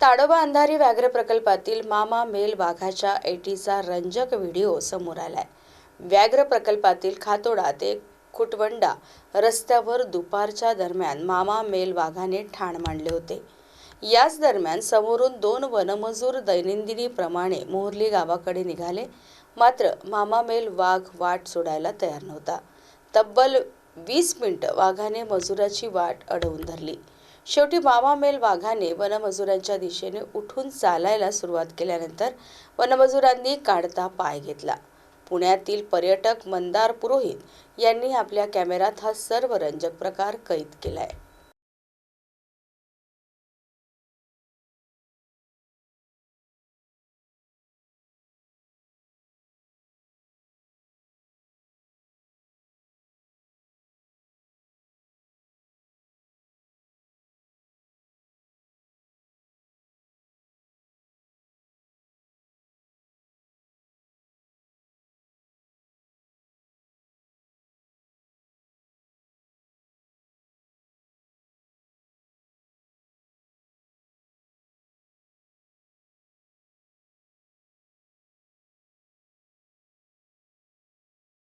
ताडोबा अंधारी व्याघ्र प्रकल्पातील मामा मेल वाघाच्या एटीचा रंजक व्हिडिओ समोर आलाय. व्याघ्र प्रकल्पातील खातोडा ते खुटवंडा रस्त्यावर दुपारच्या दरम्यान मामा मेल वाघाने ठाण मांडले होते. याच दरम्यान समोरून दोन वनमजूर दैनंदिनीप्रमाणे मोहर्ली गावाकडे निघाले. मात्र मामा मेल वाघ वाट सोडायला तयार नव्हता. तब्बल वीस मिनिटं वाघाने मजुराची वाट अडवून धरली. शेवटी मामा मेल वाघाने वनमजुरांच्या दिशेने उठून चालायला सुरुवात केल्यानंतर वनमजुरांनी काढता पाय घेतला. पुण्यातील पर्यटक मंदार पुरोहित यांनी आपल्या कॅमेऱ्यात हा सर्व रंजक प्रकार कैद केलाय.